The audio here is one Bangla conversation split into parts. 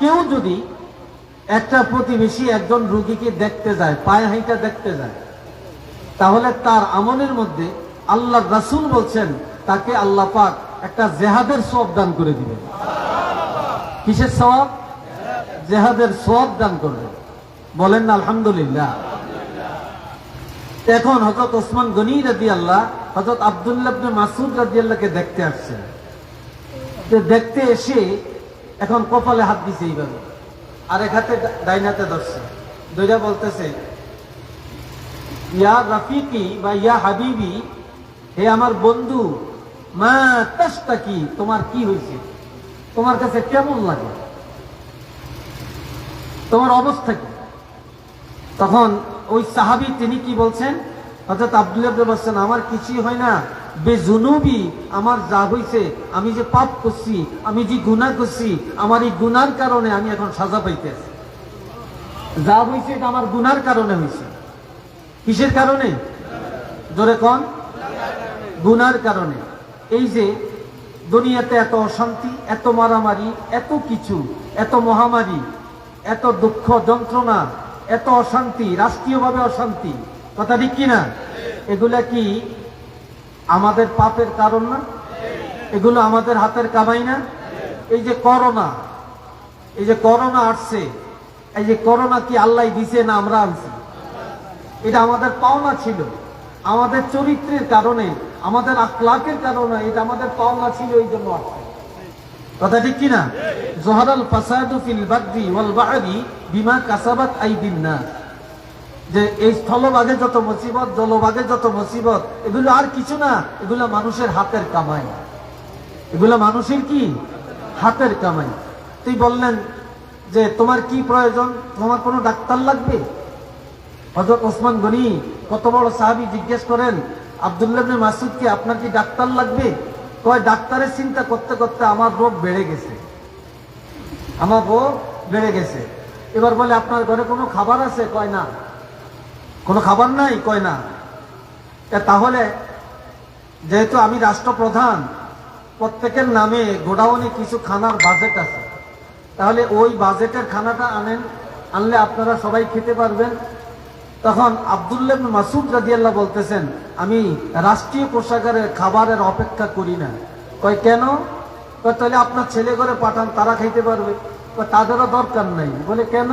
কেউ যদি একটা প্রতিবেশী একজন রুগীকে দেখতে যায়, পায়ে হাইটা দেখতে যায়, তাহলে তার আমলের মধ্যে আল্লাহ রাসূল বলছেন, তাকে আল্লাহ পাক একটা জেহাদের সব দান করে দিবেন। কিসের সব জেহাদের সব দান করবেন। বলেন না, আলহামদুলিল্লাহ। এখন হজরত ওসমান গনি রাজি আল্লাহ হজরত আবদুল্লাহ মাসুদ রাজি আল্লাহকে দেখতে আসছেন। দেখতে এসে এখন কপালে হাত দিছে এইভাবে। আর এক হাতে ডাইনাতে ধরছে। দুইটা বলতেছে, ইয়া রাফিকি বা ইয়া হাবিবি, হে আমার বন্ধু, মা তাস্তা কি তোমার কি হয়েছে তোমার কাছে কেমন লাগে? তোমার অবস্থা কি? তখন ওই সাহাবি তিনি কি বলছেন অর্থাৎ আব্দুল্লাহ বলছেন আমার কিছুই হয় না। বেজুনুবি, আমার যা হইছে, আমি যে পাপ করছি, আমি যে গুণা করছি, আমার এই গুনার কারণে আমি এখন সাজা পাইতেছি। যা হইছে, এটা আমার গুনার কারণে হইছে। কিসের কারণে? জোরে কন। গুনার কারণে। এই যে দুনিয়াতে এত অশান্তি, এত মারামারি, এত কিছু, এত মহামারী, এত দুঃখ যন্ত্রণা, এত অশান্তি, রাষ্ট্রীয়ভাবে অশান্তি, কথা ঠিক কিনা? এগুলা কি আমাদের পাপের কারণ না? এগুলো আমাদের হাতের কামাই না? এই যে করোনা, এই যে করোনা আসছে, এই যে করোনা কি আল্লাহ দিছে না আমরা আনছি? এটা আমাদের পাওনা ছিল। আমাদের চরিত্রের কারণে, আমাদের আখলাকের কারণে এটা আমাদের পাওনা ছিল এই জন্য আসছে। কথা ঠিক কিনা? জোহারাল ফাসাদু ফিল বাদরি ওয়াল বাহরি বিমা কাসাবাত আইদিন নাস। যে এই স্থলভাগে যত মুসিবত, জলভাগে যত মুসিবত, এগুলো আর কিছু না, এগুলো মানুষের হাতের কামাই। এগুলো মানুষের কি? হাতের কামাই। তুই বললেন যে তোমার কি প্রয়োজন? তোমার কোনো ডাক্তার লাগবে? হজরত ওসমান গনি কত বড় সাহাবি জিজ্ঞেস করেন, আবদুল্লাহ মাসুদকে আপনার কি ডাক্তার লাগবে? কয়, ডাক্তারের চিন্তা করতে করতে আমার রোগ বেড়ে গেছে। আমার রোগ বেড়ে গেছে। এবার বলে, আপনার ঘরে কোনো খাবার আছে? কয়, না। কোনো খাবার নাই? কয় না। তাহলে যেহেতু আমি রাষ্ট্রপ্রধান, প্রত্যেকের নামে গোডাউনে কিছু খানার বাজেট আছে। তাহলে ওই বাজেটের খানাটা আনেন, আনলে আপনারা সবাই খেতে পারবেন। তখন আবদুল্লাহ মাসুদ রাদিয়াল্লাহ বলতেছেন, আমি রাষ্ট্রীয় কোষাগারের খাবারের অপেক্ষা করি না। কয়, কেন? তাহলে আপনার ছেলে ঘরে পাঠান, তারা খাইতে পারবে। তাদেরও দরকার নাই। বলে, কেন?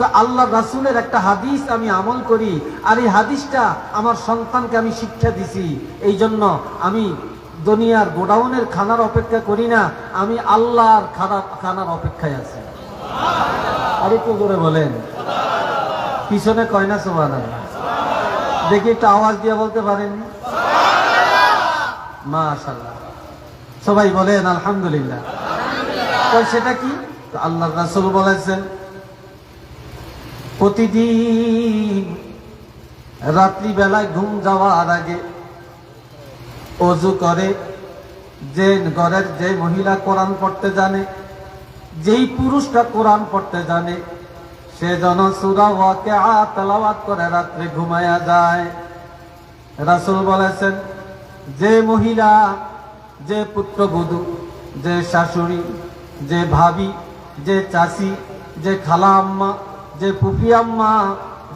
কয় আল্লাহ রাসুলের একটা হাদিস আমি আমল করি, আর এই হাদিসটা আমার সন্তানকে আমি শিক্ষা দিছি। এই জন্য আমি দুনিয়ার গোডাউনের খানার অপেক্ষা করি না, আমি আল্লাহর খানা, খানার অপেক্ষায় আছি। আর একটু করে বলেন। পিছনে কয় না সোমান দেখি একটু আওয়াজ দিয়ে বলতে পারেন। মাশাল্লাহ সবাই বলেন, আলহামদুলিল্লাহ। তো সেটা কি? তো আল্লাহ রাসূল বলেছেন প্রতিদিন রাত্রি বেলায় ঘুম যাওয়ার আগে অজু করে। যে ঘরের যে মহিলা কোরআন পড়তে জানে, যেই পুরুষটা কোরআন পড়তে জানে, সে যেন সুরা ওয়াকে করে রাত্রে ঘুমায়া যায়। রাসূল বলেছেন, যে মহিলা, যে পুত্রবধূ যে শাশুড়ি, যে ভাবি, যে চাষি যে খালা আম্মা যে ফুফি আম্মা,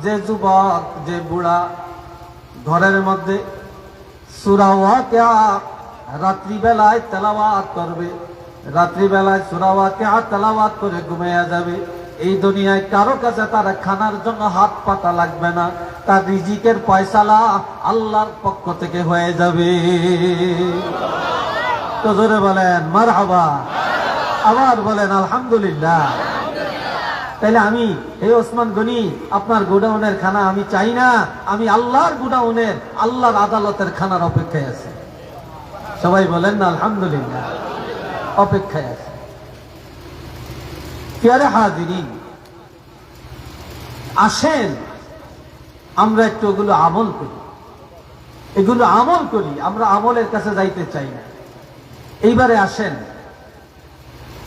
যে যুবক, যে বুড়া, ঘরের মধ্যে সুরা ওয়াকিয়া রাত্রিবেলায় তেলাওয়াত করবে। রাত্রিবেলায় সুরা ওয়াকিয়া তেলাওয়াত করে ঘুমাইয়া যাবে। এই দুনিয়ায় কারও কাছে তার খানার জন্য হাত পাতা লাগবে না। তার রিজিকের পয়সালা আল্লাহর পক্ষ থেকে হয়ে যাবে। তো জোরে বলেন মার আবার বলেন, আলহামদুলিল্লাহ। তাহলে আমি, হে ওসমান গনি, আপনার গোডাউনের খানা আমি চাই না, আমি আল্লাহর গোডাউনের, আল্লাহর আদালতের খানার অপেক্ষায় আছি। সবাই বলেন না, আলহামদুলিল্লাহ, অপেক্ষায় আছে। আসেন, আমরা একটু ওগুলো আমল করি। এগুলো আমল করি, আমরা আমলের কাছে যাইতে চাই না। এইবারে আসেন,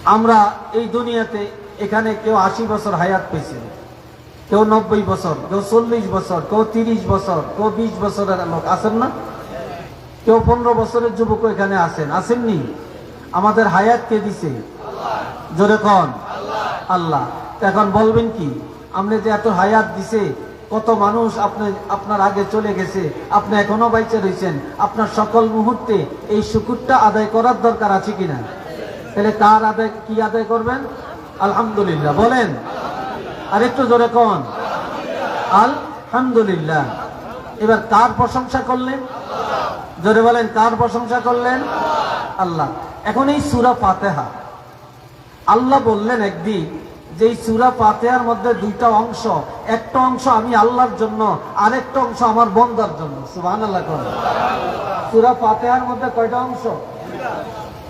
আমরা এই দুনিয়াতে এখানে কেউ আশি বছর হায়াত পেয়েছিল কেউ নব্বই বছর, কেউ চল্লিশ বছর, কেউ তিরিশ বছর, কেউ বিশ বছরের লোক আছেন না? কেউ পনেরো বছরের যুবক এখানে আসেন আসেননি আমাদের হায়াত কে দিছে? জোরে কন। আল্লাহ। এখন বলবেন কি? আপনি যে এত হায়াত দিছে, কত মানুষ আপনি, আপনার আগে চলে গেছে, আপনি এখনও বাইচে রয়েছেন আপনার সকল মুহূর্তে এই শুকুরটা আদায় করার দরকার আছে কিনা? তাহলে কার আদায়, কি আদায় করবেন? আলহামদুলিল্লাহ, বলেন। আর একটু জোরে কন। আলহামদুলিল্লাহ। এবার কার প্রশংসা করলেন? জোরে বলেন, কার প্রশংসা করলেন? আল্লাহ। এখন এই সুরা ফাতেহা। আল্লাহ বললেন একদিন যে এই সুরা ফাতেহার মধ্যে দুইটা অংশ, একটা অংশ আমি আল্লাহর জন্য, আরেকটা অংশ আমার বন্দার জন্য। সুবহান আল্লাহ সুরা ফাতেহার মধ্যে কয়টা অংশ?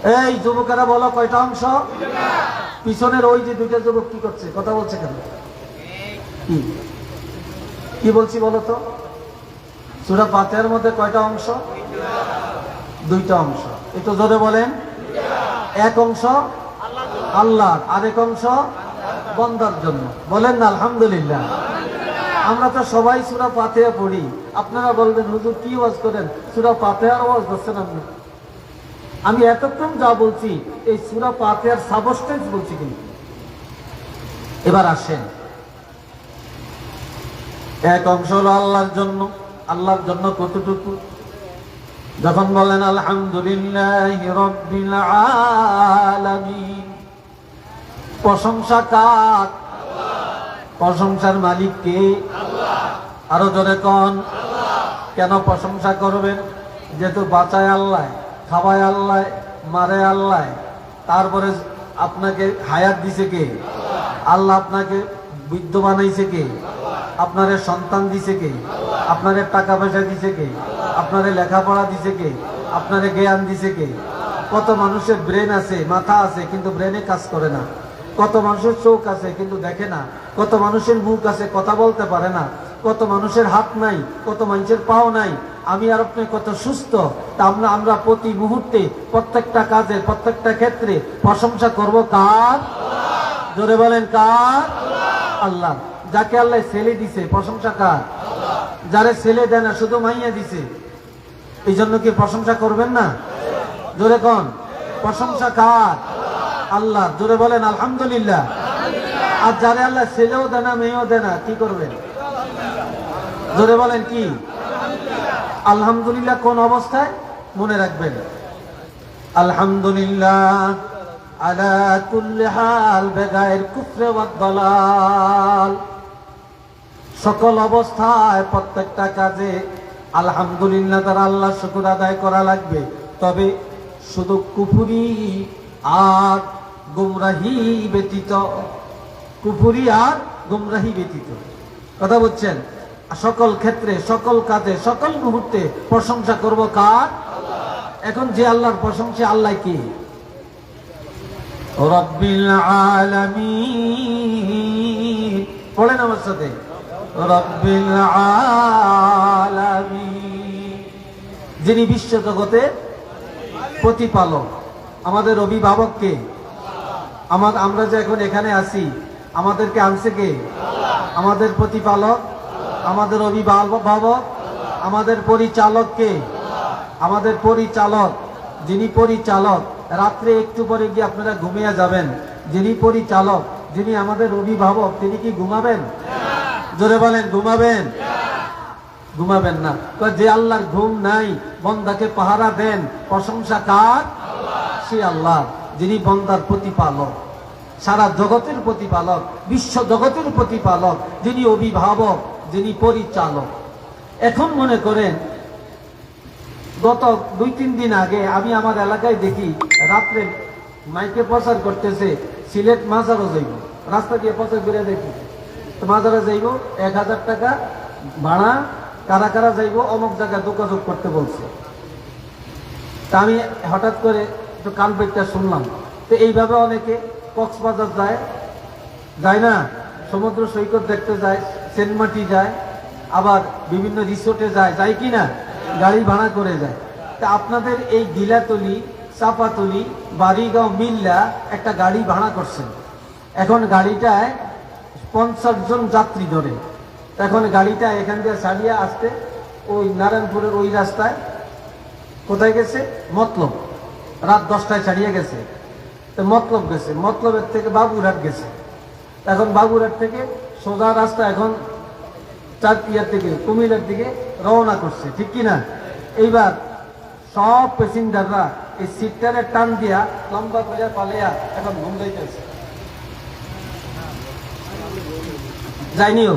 এই যুবকেরা বলো কয়টা অংশ? পিছনের ওই যে দুইটা যুবক কি করছে? কথা বলছে কেন? কি? কি বলছি বলো তো? সুরা ফাতেহার মধ্যে কয়টা অংশ? দুইটা অংশ। একটু জোরে বলেন। এক অংশ আল্লাহ আরেক অংশ বন্দার জন্য। বলেন না, আলহামদুলিল্লাহ। আমরা তো সবাই সুরা পাতেয়া পড়ি। আপনারা বলবেন, হুজুর কি ওয়াজ করেন? সুরা পাতেয়ার ওয়াজ করছেন আপনি। আমি এতক্ষণ যা বলছি, এই সুরা পাতেয়ার সাবস্টেন্স বলছি কিন্তু। এবার আসেন। এক অংশ হলো আল্লাহর জন্য আল্লাহর জন্য কতটুকু? যখন বলেন, আলহামদুলিল্লাহ প্রশংসা কাক প্রশংসার মালিক কে? আরও জোরে কন। কেন প্রশংসা করবেন? যেহেতু বাঁচায় আল্লাহ। খাওয়ায় আল্লাহ, মারে আল্লাহ। তারপরে আপনাকে হায়াত দিছে কে? আল্লাহ আপনাকে বৃদ্ধ বানাইছে কে? আপনারে সন্তান দিছে কে? আপনারে টাকা পয়সা দিছে কে? আপনারে লেখাপড়া দিছে কে? আপনারে জ্ঞান দিছে কে? কত মানুষের ব্রেন আছে, মাথা আছে, কিন্তু ব্রেনে কাজ করে না। কত মানুষের চোখ আছে, কিন্তু দেখে না। কত মানুষের মুখ আছে, কথা বলতে পারে না। কত মানুষের হাত নাই, কত মানুষের পাও নাই, আমি আর আপনি কত সুস্থ? তা আমরা আমরা প্রতি মুহূর্তে প্রত্যেকটা কাজে প্রত্যেকটা ক্ষেত্রে প্রশংসা করব কার? জোরে বলেন কার? আল্লাহ। যাকে আল্লাহ ছেলে দিছে, প্রশংসা কার? যারে ছেলে দেয় না, শুধু মাইয়া দিছে। এই জন্য কি প্রশংসা করবেন না? জোরে কন। প্রশংসা কার? আল্লাহ। জোরে বলেন আলহামদুলিল্লাহ। আর যারে আল্লাহ ছেলেও দেয় না, মেয়েও দেয় না, কি করবেন? জোরে বলেন কি? আলহামদুলিল্লাহ কোন অবস্থায়? মনে রাখবেন। আলহামদুলিল্লাহ আলা কুল্লি হাল বেগায়ের কুফরে দলাল। সকল অবস্থায় প্রত্যেকটা কাজে আলহামদুলিল্লাহ তার আল্লাহ শুকুর আদায় করা লাগবে। তবে শুধু কুফুরি আর গুমরাহি ব্যতীত, কুফুরি আর গুমরাহি ব্যতীত। কথা বলছেন? সকল ক্ষেত্রে, সকল কাজে, সকল মুহূর্তে প্রশংসা করব কার? এখন যে আল্লাহর প্রশংসা, আল্লাহ কি? পড়েন আমার সাথে। যিনি বিশ্ব জগতে প্রতিপালক, আমাদের অভিভাবককে আমরা যে এখন এখানে আছি, আমাদেরকে আনছে কে? আমাদের প্রতিপালক। আমাদের অভিভাবক আমাদের পরিচালককে আমাদের পরিচালক, যিনি পরিচালক, রাত্রে একটু পরে গিয়ে আপনারা ঘুমিয়ে যাবেন। যিনি পরিচালক, যিনি আমাদের অভিভাবক, তিনি কি ঘুমাবেন? জোরে বলেন, ঘুমাবেন? ঘুমাবেন না। যে আল্লাহর ঘুম নাই, বন্দাকে পাহারা দেন, প্রশংসা কার? সে আল্লাহ, যিনি বন্দার প্রতিপালক। সারা জগতের প্রতিপালক, বিশ্ব জগতের প্রতিপালক, যিনি অভিভাবক যিনি পরিচালক। এখন মনে করেন, গত দুই তিন দিন আগে আমি আমার এলাকায় দেখি, রাত্রে মাইকে প্রচার করতেছে, সিলেট মাজারও যাইব। রাস্তা দিয়ে প্রচার করে দেখি, মাজারে যাইব, এক হাজার টাকা ভাড়া, কারা কারা যাইব, অমুক জায়গায় যোগাযোগ করতে বলছে। তা আমি হঠাৎ করে একটু কান পেটটা শুনলাম। তো এইভাবে অনেকে কক্সবাজার যায় যায় না, সমুদ্র সৈকত দেখতে যায় সেনমাটি যায়, আবার বিভিন্ন রিসোর্টে যায় যায় কি না? গাড়ি ভাড়া করে যায়। তা আপনাদের এই গিলাতলি, চাপাতলি, বাড়িগাঁও মিল্লা একটা গাড়ি ভাড়া করছেন। এখন গাড়িটায় পঞ্চাশ জন যাত্রী ধরে। এখন গাড়িটা এখান থেকে ছাড়িয়ে আসতে ওই নারায়ণপুরের ওই রাস্তায় কোথায় গেছে? মতলব। রাত দশটায় ছাড়িয়ে গেছে। তো মতলব গেছে। মতলবের থেকে বাবুরহাট গেছে। এখন বাবুরহাট থেকে সোজা রাস্তা এখন চারটিয়ার থেকে কুমিল্লার দিকে রওনা করছে, ঠিক কি না এইবার সব প্যাসেঞ্জাররা এই সিটটারে টান দিয়া লম্বা করে পালিয়া এখন ঘুমদাইতেছে যায়নিও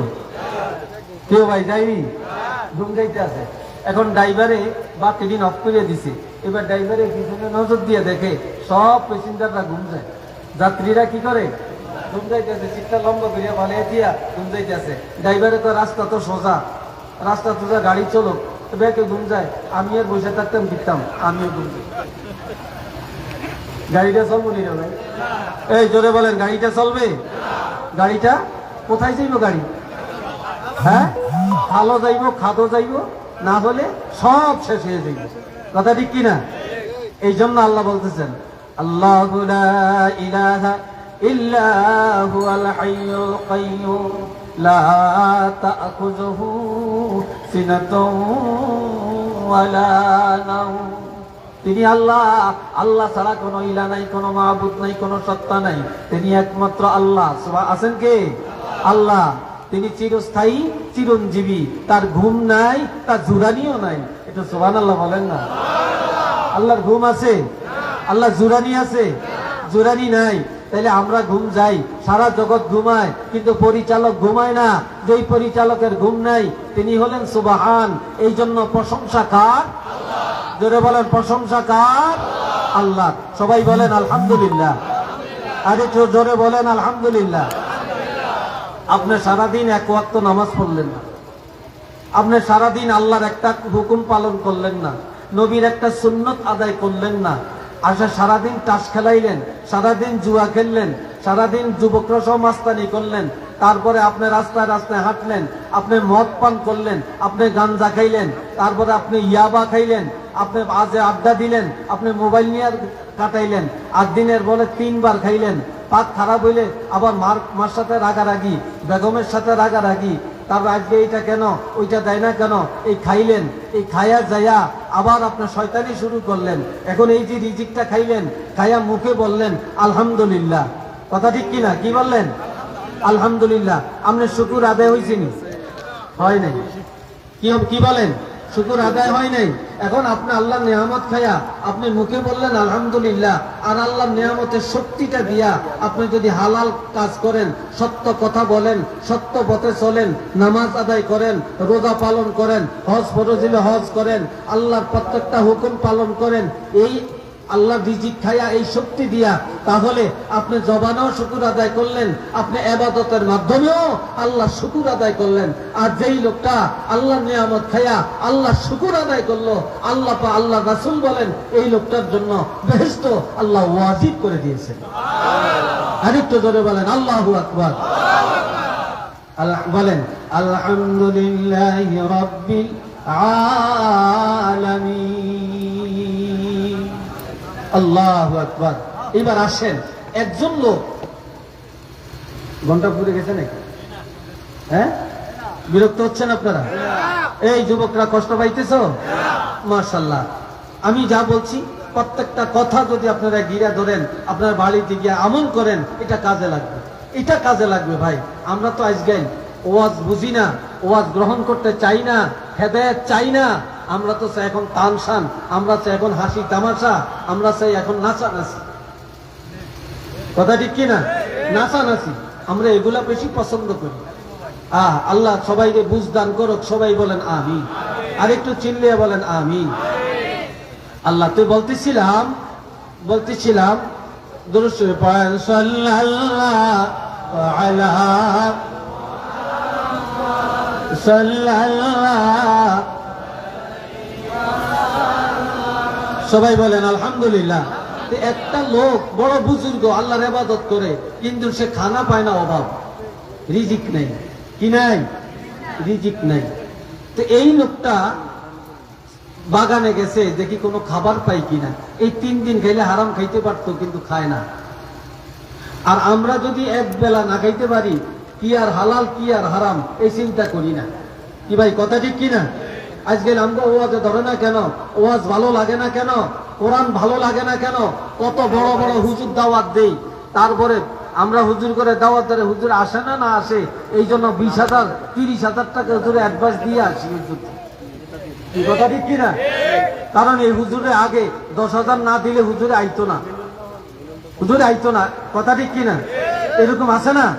কেউ ভাই যায়নি ঘুম যাইতে আছে। এখন ড্রাইভারে বা টিফিন অফ করে দিছে। এবার ড্রাইভারে পিছনে নজর দিয়ে দেখে সব প্যাসেঞ্জাররা ঘুম যায়। যাত্রীরা কি করে? লম্বা করিয়া দিয়া তো রাস্তা তো সোজা, রাস্তা সোজা, গাড়ি চলো ঘুম যায়। আমি আর বসে থাকতাম আমিও ঘুম গাড়িটা চলবো নি এই, জোরে বলেন, গাড়িটা চলবে? গাড়িটা? কোথায় যাইব গাড়ি? হ্যাঁ? ভালো যাইব খাদো যাইব, না হলে সব শেষ হয়ে যাইব। কথা ঠিক কিনা? এই জন্য আল্লাহ বলতেছেন, আল্লাহ ইল্লা হুয়াল হাইয়ুল কাইয়্যুম, লা তাখুযুহু সিনাতুন ওয়ালা নাওম। তিনি আল্লাহ আল্লাহ ছাড়া কোনো ইলা নাই, কোনো মাহবুদ নাই, কোনো সত্তা নাই। তিনি একমাত্র আল্লাহ। আছেন কে? আল্লাহ। তিনি চিরস্থায়ী, চিরঞ্জীবী। তার ঘুম নাই, তার জুরানিও নাই। এটা সোহান আল্লাহ বলেন না। আল্লাহর ঘুম আছে? আল্লাহ জুরানি আছে? জুরানি নাই। তাইলে আমরা ঘুম যাই, সারা জগৎ ঘুমায়, কিন্তু পরিচালক ঘুমায় না। যেই পরিচালকের ঘুম নাই, তিনি হলেন সুবাহান। এই জন্য প্রশংসা কার? জোরে বলেন, প্রশংসা কার? আল্লাহ। সবাই বলেন, আলহামদুলিল্লাহ। আরে জোরে বলেন, আলহামদুলিল্লাহ। আপনি সারাদিন এক ওয়াক্ত নামাজ পড়লেন না। আপনি সারাদিন আল্লাহর একটা হুকুম পালন করলেন না। নবীর একটা সুন্নত আদায় করলেন না। আসা সারাদিন তাস খেলাইলেন, সারাদিন জুয়া খেললেন, সারাদিন যুবকরা সহ মাস্তানি করলেন, তারপরে আপনি রাস্তায় রাস্তায় হাঁটলেন, আপনি মদ পান করলেন, আপনি গাঞ্জা খাইলেন, তারপরে আপনি ইয়াবা খাইলেন, আপনি আজে আড্ডা দিলেন, আপনি মোবাইল নিয়ে কাটাইলেন, আর দিনের বলে তিনবার খাইলেন। পাক খারাপ হইলে আবার মার মার সাথে রাগারাগি, বেগমের সাথে রাগারাগি তারপর আজকে এইটা কেন? ওইটা দেয় না কেন? এই খাইলেন, এই খায়া যায়া আবার আপনার শয়তানি শুরু করলেন। এখন এই যে রিজিকটা খাইলেন, খায়া মুখে বললেন, আলহামদুলিল্লাহ। কথা ঠিক কিনা? কি বললেন? আলহামদুলিল্লাহ। আপনার শুকুর আদায় হয়েছিনি হয় নাই। কি কি বলেন? শুকুর আদায় হয় নাই। এখন আপনি আল্লাহ নিয়ামত খাইয়া আপনি মুখে বললেন, আলহামদুলিল্লাহ। আর আল্লাহ নিয়ামতের শক্তিটা দিয়া আপনি যদি হালাল কাজ করেন, সত্য কথা বলেন, সত্য পথে চলেন, নামাজ আদায় করেন, রোজা পালন করেন, হজ ফরজিলে হজ করেন, আল্লাহর প্রত্যেকটা হুকুম পালন করেন, এই আল্লাহ রিজিক খায়া এই শক্তি দিয়া তাহলে আপনি জবানেও শুকুর আদায় করলেন আপনি এবাদতের মাধ্যমেও আল্লাহ শুকুর আদায় করলেন। আর যেই লোকটা আল্লাহ নিয়ামত খায়া আল্লাহ শুকুর আদায় করল আল্লাহ পা আল্লাহ রাসুল বলেন এই লোকটার জন্য বেহেস্ত আল্লাহ ওয়াজিব করে দিয়েছেন। আরেকটু জোরে বলেন আল্লাহ আকবর। আল্লাহ বলেন আলহামদুলিল্লাহ রব্বিল আলামিন। আল্লাহ এবার আসেন। একজন লোক। ঘণ্টা গেছে নাকি? হ্যাঁ? বিরক্ত হচ্ছেন আপনারা? এই যুবকরা কষ্ট পাইতেছ? মার্শাল্লাহ আমি যা বলছি, প্রত্যেকটা কথা যদি আপনারা গিরা ধরেন, আপনার বাড়িতে গিয়ে আমল করেন, এটা কাজে লাগবে। এটা কাজে লাগবে ভাই। আমরা তো আজকাল ওয়াজ বুঝি না, ওয়াজ গ্রহণ করতে চাই না, হেদায়ত চাই না। আমরা তো চাই এখন তানসান আমরা চাই এখন হাসি তামাশা, আমরা চাই এখন নাচা নাচি কথা ঠিক কিনা? নাচা নাচি আমরা এগুলা বেশি পছন্দ করি। আহ, আল্লাহ সবাইকে বুঝ দান করুক, সবাই বলেন আমি আর একটু বলেন আমি আল্লাহ, তুই বলতেছিলাম বলতেছিলাম সাল্লাল্লাহু সবাই বলেন, আলহামদুলিল্লাহ। একটা লোক বড় বুজুর্গ, আল্লাহর ইবাদত করে, কিন্তু সে খানা পায় না অভাব। রিজিক নেই। কি নাই? রিজিক নাই। তো এই লোকটা বাগানে গেছে, দেখি কোনো খাবার পাই কিনা। এই তিন দিন খেলে হারাম খাইতে পারতো, কিন্তু খায় না। আর আমরা যদি এক বেলা না খাইতে পারি, কি আর হালাল, কি আর হারাম, এই চিন্তা করি না। কি ভাই, কথা ঠিক কিনা? আজকে আমরা ওয়াজে ধরে না কেন? ওয়াজ ভালো লাগে না কেন? কোরআন ভালো লাগে না কেন? কত বড় বড় হুজুর দাওয়াত দেই। তারপরে আমরা হুজুর করে দাওয়াত ধরে হুজুর আসে না না আসে এই জন্য বিশ হাজার, তিরিশ হাজার টাকা হুজুরে অ্যাডভান্স দিয়ে আসি হুজুর কি কথা ঠিক কিনা? কারণ এই হুজুরে আগে দশ হাজার না দিলে হুজুরে আইতো না। হুজুরে আইতো না। কথা ঠিক কিনা? এরকম আছে না?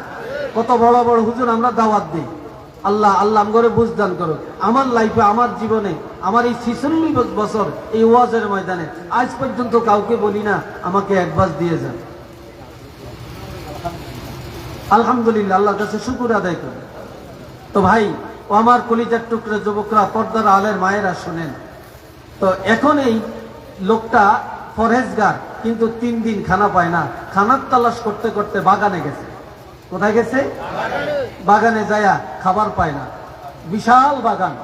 কত বড় বড় হুজুর আমরা দাওয়াত দিই। আল্লাহ আল্লাহ করে বুঝদান করো। আমার লাইফে আমার জীবনে, আমার এই ছিচল্লিশ বছর এই ওয়াজের ময়দানে, আজ পর্যন্ত কাউকে বলি না, আমাকে অ্যাডভান্স দিয়ে যান। আলহামদুলিল্লাহ, আল্লাহর কাছে শুকুর আদায় করি। তো ভাই, ও আমার কলিজার টুকরে যুবকরা, পর্দার আলের মায়েরা শোনেন। তো এখন এই লোকটা ফরেজগার কিন্তু তিন দিন খানা পায় না। খানার তালাশ করতে করতে বাগানে গেছে। কোথায় গেছে? বাগানে যায়া খাবার পায় না। বিশাল বাগান।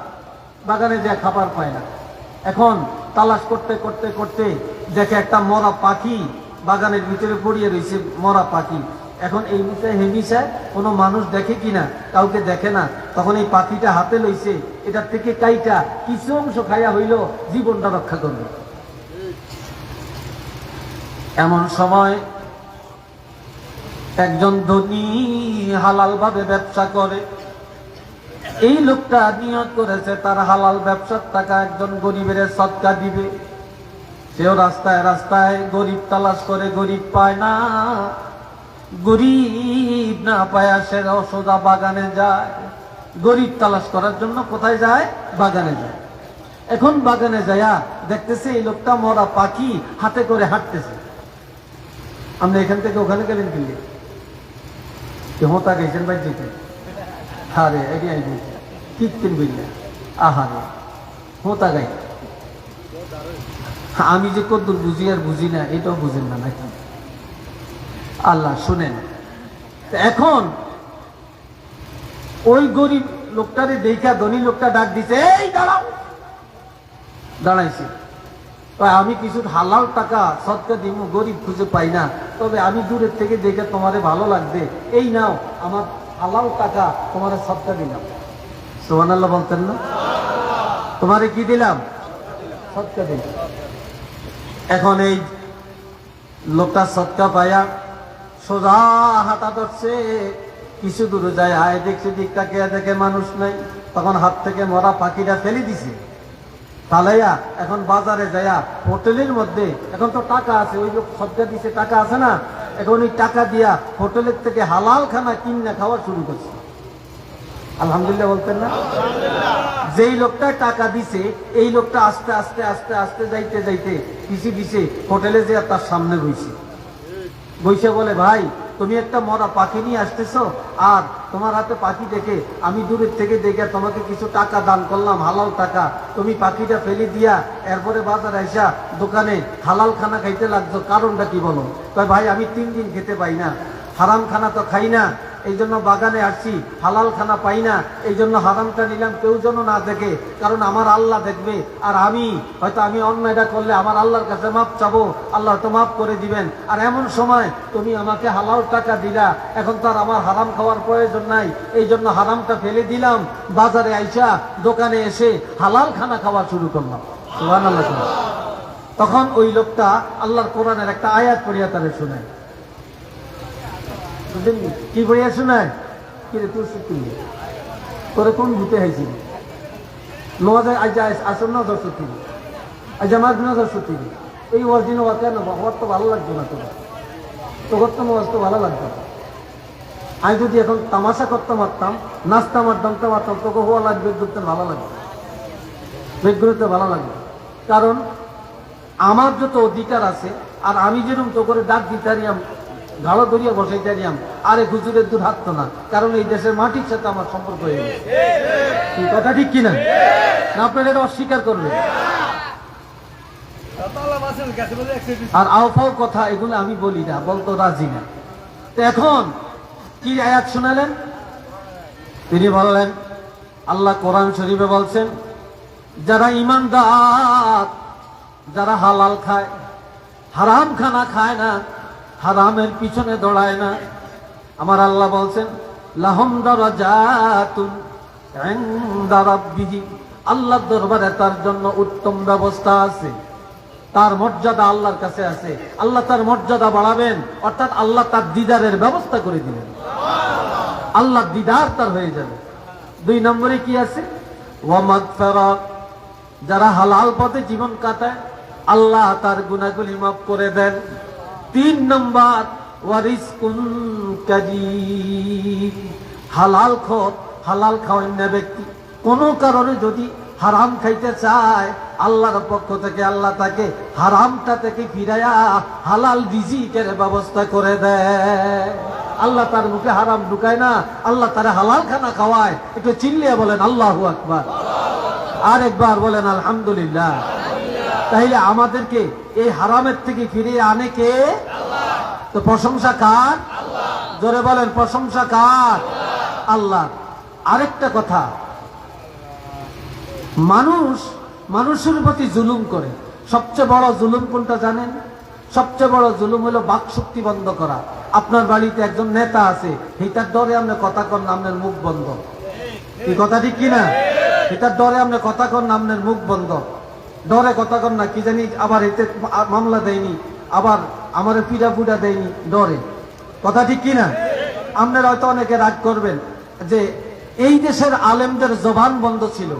বাগানে যায় খাবার পায় না। এখন তালাশ করতে করতে করতে দেখে একটা মরা পাখি বাগানের ভিতরে পড়িয়ে রয়েছে, মরা পাখি। এখন এই বিষয়ে হে বিষয়ে কোনো মানুষ দেখে কিনা, কাউকে দেখে না। তখন এই পাখিটা হাতে লইছে, এটার থেকে কাইটা কিছু অংশ খাইয়া হইল, জীবনটা রক্ষা করবে। এমন সময় একজন ধনী হালাল ভাবে ব্যবসা করে। এই লোকটা নিয়োগ করেছে, তার হালাল ব্যবসার টাকা একজন গরিবের সৎকা দিবে। সেও রাস্তায় রাস্তায় গরিব তালাশ করে, গরিব পায় না। গরিব না পায় সে সোজা বাগানে যায়। গরিব তালাশ করার জন্য কোথায় যায়? বাগানে যায়। এখন বাগানে যায়া দেখতেছে এই লোকটা মরা পাখি হাতে করে হাঁটতেছে। আমরা এখান থেকে ওখানে গেলেন কিনলে হোতা গেছেন ভাই যেতে হারে এটি আই বলছি কীর্তিন বললে আহারে হোতা গাই আমি যে কদ্দুর বুঝি আর বুঝি না এটাও বুঝেন না নাকি আল্লাহ শুনেন। এখন ওই গরিব লোকটারে দেখা ধনী লোকটা ডাক দিছে, এই দাঁড়াও। দাঁড়াইছে। আমি কিছু হালাল টাকা, সৎকা দিব গরিব খুঁজে পাই না। তবে আমি দূরের থেকে দেখে তোমারে ভালো লাগবে। এই নাও, আমার হালাল টাকা তোমারে সৎকা দিলাম। সোহান আল্লাহ বলতেন না? তোমারে কি দিলাম? সৎকা দিলাম। এখন এই লোকটা সৎকা পায়া সোজা হাতা ধরছে। কিছু দূরে যায়, আয় দেখছে দিকটাকে দেখে মানুষ নাই। তখন হাত থেকে মরা পাখিটা ফেলে দিছে। তালাইয়া এখন বাজারে যায়া হোটেলের মধ্যে, এখন তো টাকা আছে, ওই লোক সজ্জা দিছে, টাকা আছে না? এখন ওই টাকা দিয়া হোটেলের থেকে হালাল খানা কিনে খাওয়া শুরু করছে। আলহামদুলিল্লাহ বলতেন না? যেই লোকটা টাকা দিছে, এই লোকটা আস্তে আস্তে আস্তে আস্তে যাইতে যাইতে পিছিয়ে পিছিয়ে হোটেলে যে তার সামনে বইছে। বইসে বলে, ভাই তুমি একটা মরা পাখি নিয়ে আসতেছো, আর তোমার হাতে পাখি দেখে আমি দূরের থেকে দেখে তোমাকে কিছু টাকা দান করলাম, হালাল টাকা। তুমি পাখিটা ফেলে দিয়া এরপরে বাজার আইসা দোকানে হালাল খানা খাইতে লাগছো, কারণটা কি বলো? তাই ভাই, আমি তিন দিন খেতে পাই না হারাম খানা তো খাই না এই জন্য বাগানে আসছি হালাল খানা পাই না, এই জন্য হারামটা নিলাম, কেউ যেন না দেখে, কারণ আমার আল্লাহ দেখবে, আর আমি, হয়তো আমি অন্যায়টা করলে আমার আল্লাহর কাছে মাপ চাবো, আল্লাহ তো মাফ করে দিবেন। আর এমন সময় তুমি আমাকে হালাল টাকা দিলা, এখন তো আর আমার হারাম খাওয়ার প্রয়োজন নাই, এই জন্য হারামটা ফেলে দিলাম। বাজারে আইসা, দোকানে এসে হালাল খানা খাওয়া শুরু করলাম। তখন ওই লোকটা আল্লাহর কোরআনের একটা আয়াত পড়িয়া তারে শোনায়। কি পড়িয়া শোনায় কি রে তুই শিখলি তোরে কোন ভূতে হয়েছিল নমাজে আজ আসন না দর্শক আজ আমার দিনও দর্শক এই ওয়াজ দিন ওয়াজ কেন ওয়াজ তো ভালো লাগতো না তোর তোর তো ওয়াজ তো ভালো লাগতো না। আমি যদি এখন তামাশা করতে পারতাম নাচতে মারতাম, তো মারতাম, তোকে হওয়া লাগবে ঘুরতে ভালো লাগবে। বেগ ঘুরতে ভালো লাগবে। কারণ, আমার যত অধিকার আছে, আর আমি যেরকম তো করে ডাক দিতারিয়াম গাড়ো ধরিয়া বসাইতারিয়াম আরে হুজুরের দূর হাঁটতো না, কারণ এই দেশের মাটির সাথে আমার সম্পর্ক হয়ে গেছে। কথা ঠিক কিনা? না, আপনারা এটা অস্বীকার করবেন। আর আওফাও কথা, এগুলো আমি বলি না, বলতো রাজি না। তো এখন কি আয়াত শোনালেন? তিনি বললেন, আল্লাহ কোরআন শরীফে বলছেন, যারা ইমানদার, যারা হালাল খায়, হারাম খানা খায় না হারামের পিছনে দৌড়ায় না। আমার আল্লাহ বলছেন, লাহম রাব্বিহি। আল্লাহর দরবারে তার জন্য উত্তম ব্যবস্থা আছে। তার মর্যাদা আল্লাহর কাছে আছে। আল্লাহ তার মর্যাদা বাড়াবেন, অর্থাৎ আল্লাহ তার দিদারের ব্যবস্থা করে দিবেন। আল্লাহ দিদার তার হয়ে যাবে। দুই নম্বরে কি আছে? যারা হালাল পথে জীবন কাটায়, আল্লাহ তার গুনাহগুলি মাফ করে দেন। তিন নম্বর হালাল খত হালাল খাওয়ান না ব্যক্তি কোনো কারণে যদি হারাম খাইতে চায়, আল্লাহর পক্ষ থেকে আল্লাহ তাকে হারামটা থেকে ফিরাইয়া হালাল রিজিকের ব্যবস্থা করে দেয়। আল্লাহ তার মুখে হারাম ঢুকায় না, আল্লাহ তারা হালাল খানা খাওয়ায়। একটু চিল্লিয়ে বলেন, আল্লাহু আকবার। আর একবার বলেন, আলহামদুলিল্লাহ। তাইলে আমাদেরকে এই হারামের থেকে ফিরিয়ে আনে কে? তো প্রশংসা কার? জোরে বলেন প্রশংসা কার? আল্লাহ। আরেকটা কথা। মানুষ মানুষের প্রতি জুলুম করে। সবচেয়ে বড় জুলুম কোনটা জানেন? সবচেয়ে বড় জুলুম হলো বাক শক্তি বন্ধ করা। আপনার বাড়িতে একজন নেতা আছে এটার ডরে আপনি কথা কন না, আপনার মুখ বন্ধ। এই কথাটি কিনা? এটার ডরে আপনি কথা কন না, আপনার মুখ বন্ধ। ডরে কথা কর না, কি জানি আবার এতে মামলা দেয়নি, আবার আমার পিড়া পুডা দেয়নি, ডরে। কথা ঠিক কিনা? আপনারা হয়তো অনেকে রাগ করবেন যে এই দেশের আলেমদের জবান বন্ধ ছিল,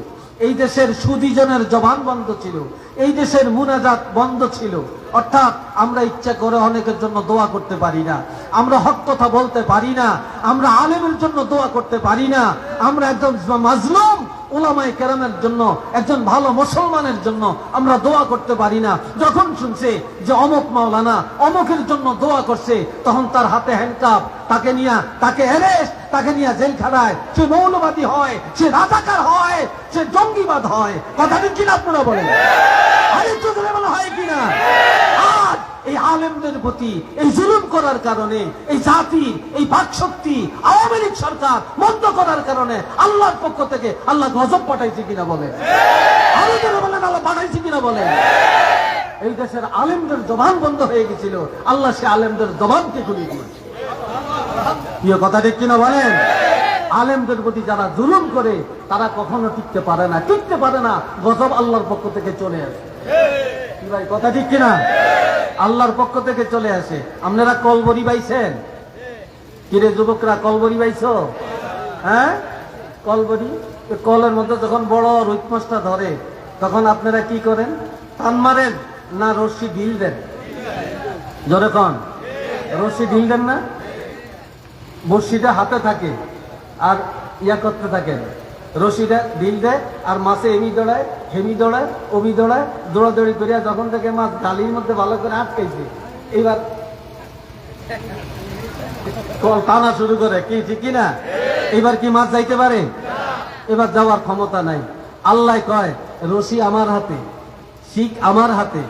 এই দেশের সুদিজনের জবান বন্ধ ছিল, এই দেশের মুনাজাত বন্ধ ছিল। অর্থাৎ আমরা ইচ্ছা করে অনেকের জন্য দোয়া করতে পারি না। আমরা হক কথা বলতে পারি না। আমরা আলেমের জন্য দোয়া করতে পারি না। আমরা একজন মাজলুম ওলামাই কেরামের জন্য, একজন ভালো মুসলমানের জন্য আমরা দোয়া করতে পারি না। যখন শুনছে যে অমক মাওলানা অমকের জন্য দোয়া করছে, তখন তার হাতে হ্যান্ডকাপ তাকে নিয়ে, তাকে অ্যারেস্ট তাকে নিয়ে জেলখানায়। সে মৌলবাদী হয়, সে রাজাকার হয়, সে জঙ্গিবাদ হয়। কথা ঠিক কিনা আপনারা বলেন? বলা হয় কিনা আর এই আলেমদের প্রতি, এই জুলুম করার কারণে, এই জাতির এই বাকশক্তি আওয়ামী লীগ সরকার বন্ধ করার কারণে আল্লাহর পক্ষ থেকে আল্লাহ গজব পাঠাইছে কিনা বলে। আল্লাহ পাঠাইছে কিনা বলে। এই দেশের আলেমদের জবান বন্ধ হয়ে গেছিল। আল্লাহ সে আলেমদের জবানকে খুলে দিয়েছে কথা ঠিক কিনা বলেন? আলেমদের প্রতি যারা জুলুম করে, তারা কখনো টিকতে পারে না। টিকতে পারে না। গজব আল্লাহর পক্ষ থেকে চলে আসে। ভাই, কথা ঠিক কিনা? আল্লাহর পক্ষ থেকে চলে আসে। আপনারা কলবরি পাইছেন কিরে যুবকরা কলবরি পাইছো হ্যাঁ? কলবরি কলের মধ্যে যখন বড় রুই মাছটা ধরে, তখন আপনারা কি করেন? টান মারেন না রশ্মি ঢিল দেন? কন। রশ্মি ঢিল দেন না? বড়শিটা হাতে থাকে আর ইয়া করতে থাকেন। রশিটা ঢিল দেয় আর মাছে এমি দৌড়ায় হেমি দৌড়ায় অমি দৌড়ায় দৌড়াদৌড়ি করিয়া যখন থেকে মাছ গালির মধ্যে ভালো করে আটকাইছে এইবার কল টানা শুরু করে, কি ঠিক না এবার কি মাছ যাইতে পারে? এবার যাওয়ার ক্ষমতা নাই। আল্লাহ কয়, রশি আমার হাতে, শিখ আমার হাতে,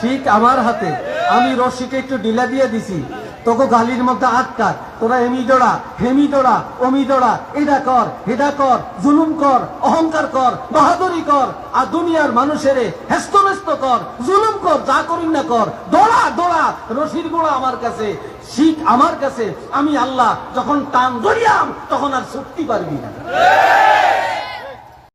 শিখ আমার হাতে, আমি রশিকে একটু ডিলা দিয়ে দিছি, তোকে গালির মধ্যে আটকা তোরা এমি দোড়া হেমি দোড়া অমি দোড়া এটা কর হেদা কর, জুলুম কর, অহংকার কর, বাহাদুরি কর, আর দুনিয়ার মানুষের হেস্তনেস্ত কর, জুলুম কর, যা করিন না কর, দোড়া দোড়া, রশির গোড়া আমার কাছে শীত আমার কাছে, আমি আল্লাহ যখন টান ধরিয়াম, তখন আর সত্যি পারবি না।